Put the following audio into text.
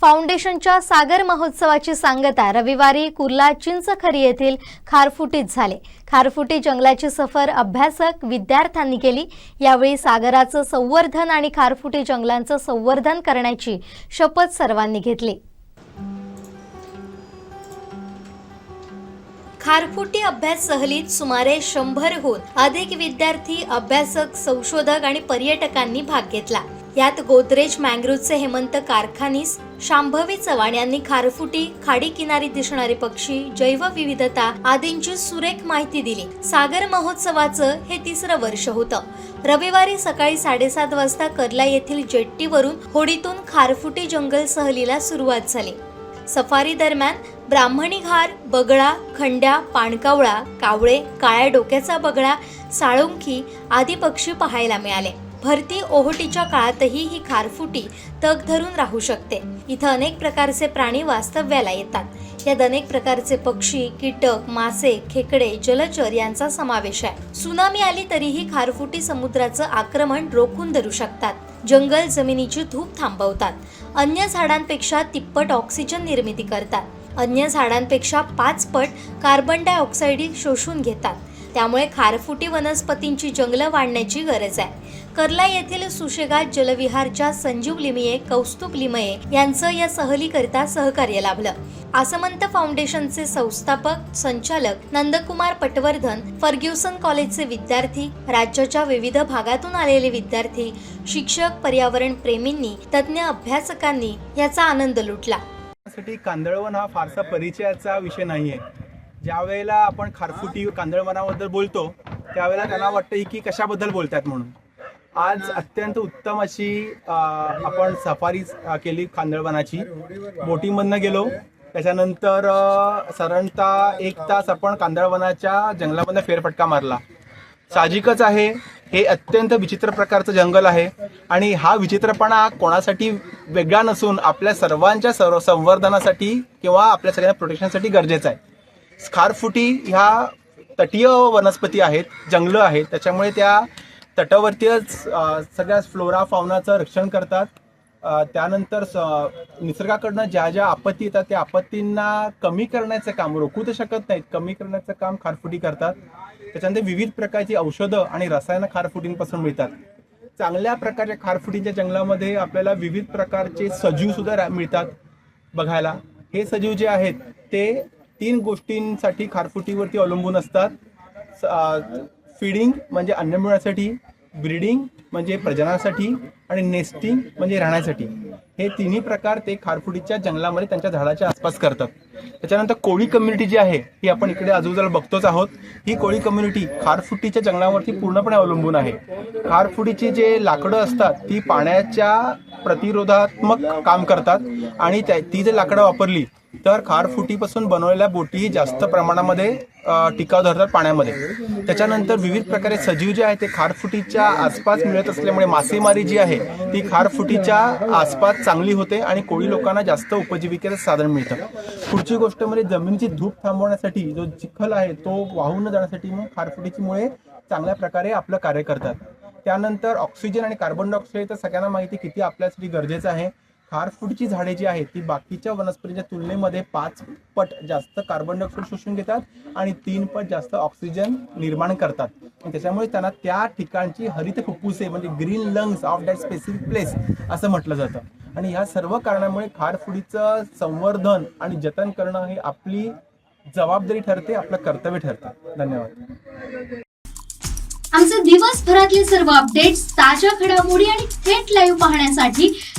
फाउंडेशनच्या सागर महोत्सवाची सांगता रविवारी कुर्ला चिंचखरी येथील खारफुटीत झाले. खारफुटी जंगलाची सफर अभ्यासक विद्यार्थ्यांनी केली. यावेळी सागराचं संवर्धन आणि खारफुटी जंगलांचं संवर्धन करण्याची शपथ सर्वांनी घेतली. खारफुटी अभ्यास सहलीत सुमारे शंभरहून अधिक विद्यार्थी अभ्यासक संशोधक आणि पर्यटकांनी भाग घेतला. यात गोदरेज मँग्रोजचे हेमंत कारखानीस शांभवी चव्हाण यांनी खारफुटी खाडी किनारी दिसणारे पक्षी जैवविविधता आदींची सुरेख माहिती दिली. सागर महोत्सवाचं हे तिसरं वर्ष होतं. रविवारी सकाळी साडेसात वाजता कर्ला येथील जेट्टीवरून होडीतून खारफुटी जंगल सहलीला सुरुवात झाली. सफारी दरम्यान ब्राह्मणी घार बगळा खंड्या पाणकावळा कावळे काळ्या डोक्याचा बगळा साळुंखी आदी पक्षी पाहायला मिळाले. भरती ओहोटीच्या काळातही ही खारफुटी तग धरून राहू शकते. इथं अनेक प्रकारचे प्राणी वास्तव्याला येतात. यात अनेक प्रकारचे पक्षी कीटक मासे खेकडे जलचर यांचा समावेश आहे. सुनामी आली तरीही खारफुटी समुद्राचं आक्रमण रोखून धरू शकतात. जंगल जमिनीची धूप थांबवतात. अन्य झाडांपेक्षा तिप्पट ऑक्सिजन निर्मिती करतात. अन्य झाडांपेक्षा पाच पट कार्बन डायऑक्साईड शोषून घेतात. त्यामुळे खारफुटी वनस्पतींची जंगलं वाढण्याची गरज आहे. कर्ला येथील सुशेगात जलविहारच्या संजीव लिमये कौस्तुभ लिमये यांचं या सहलीकरिता सहकार्य लाभलं. आसमंत फाउंडेशनचे संस्थापक संचालक नंदकुमार पटवर्धन फर्ग्युसन कॉलेजचे विद्यार्थी राज्याच्या विविध भागातून आलेले विद्यार्थी शिक्षक पर्यावरण प्रेमींनी तज्ज्ञ अभ्यासकांनी याचा आनंद लुटला. कांदळवन हा फारसा परिचयाचा विषय नाही आहे ज्या वेळेला आपण खारफुटी कांदळवनाबद्दल बोलतो त्यावेळेला त्यांना वाटतं की कशाबद्दल बोलतात म्हणून. आज अत्यंत उत्तम अशी आपण सफारी केली कांदळवनाची बोटिंगमधनं गेलो. त्याच्यानंतर साधारणतः एक तास आपण कांदळवनाच्या जंगलामधनं फेरफटका मारला. साहजिकच आहे. हे अत्यंत विचित्र प्रकारचं जंगल आहे. आणि हा विचित्रपणा कोणासाठी वेगळा नसून आपल्या सर्वांच्या सर्व संवर्धनासाठी किंवा आपल्या सगळ्यांना प्रोटेक्शनसाठी गरजेचा आहे. स्खारफुटी ह्या तटीय वनस्पती आहेत जंगलं आहेत. त्याच्यामुळे त्या तटावरतीच सगळ्या फ्लोरा फावनाचं रक्षण करतात. त्यानंतर स- निसर्गाकडनं ज्या ज्या आपत्ती येतात त्या आपत्तींना कमी करण्याचं काम रोखू तर शकत नाहीत कमी करण्याचं काम खारफुटी करतात. त्याच्यानंतर विविध प्रकारची औषधं आणि रसायनं खारफुटींपासून मिळतात. चांगल्या प्रकारच्या खारफुटीच्या जंगलामध्ये आपल्याला विविध प्रकारचे सजीव सुद्धा रा- मिळतात बघायला. हे सजीव जे आहेत ते तीन गोष्टींसाठी खारफुटीवरती अवलंबून असतात. फीडिंग म्हणजे अन्न मिळण्यासाठी ब्रीडिंग म्हणजे प्रजनासाठी आणि नेस्टिंग म्हणजे राहण्यासाठी. हे तिन्ही प्रकार ते खारफुटीच्या जंगलामध्ये त्यांच्या झाडाच्या आसपास करतात. त्याच्यानंतर कोळी कम्युनिटी जी आहे ही आपण इकडे आजूबाजूला बघतोच आहोत. ही कोळी कम्युनिटी खारफुटीच्या जंगलावरती पूर्णपणे अवलंबून आहे. खारफुटीची जे लाकडं असतात ती पाण्याच्या प्रतिरोधात्मक काम करतात आणि त्या- ती जर लाकडं वापरली तर खारफुटीपासून बनवलेल्या बोटी जास्त प्रमाणामध्ये टिकाव धरतात पाण्यामध्ये. त्याच्यानंतर विविध प्रकारे सजीव जे आहे ते खारफुटीच्या आसपास मिळत असल्यामुळे मासेमारी जी आहे ती खारफुटीच्या आसपास चांगली होते आणि कोळी लोकांना जास्त उपजीविकेचं साधन मिळतं. पुढची गोष्ट म्हणजे जमिनीची धूप थांबवण्यासाठी जो चिखल आहे तो वाहून न जाण्यासाठी मग खारफुटीची मुळे चांगल्या प्रकारे आपलं कार्य करतात. त्यानंतर ऑक्सिजन आणि कार्बन डायऑक्साईड तर सगळ्यांना माहिती आहे किती आपल्यासाठी गरजेचं आहे. खारफूटची झाडे जी आहेत ती बाकीच्या वनस्पतीच्या तुलनेमध्ये पाच पट जास्त कार्बन डायऑक्साईड शोषून घेतात आणि तीन पट जास्त ऑक्सिजन निर्माण करतात. त्याच्यामुळे त्यांना त्या ठिकाणची हरित फुप्फुसे म्हणजे green lungs of that specific place असं म्हटलं जातं. आणि ह्या सर्व कारणामुळे खारफुडीचं संवर्धन आणि जतन करणं हे आपली जबाबदारी ठरते आपलं कर्तव्य ठरतं. धन्यवाद. आमचे दिवसभरातले सर्व अपडेट्स ताज्या घडामोडी आणि थेट लाईव्ह पाहण्यासाठी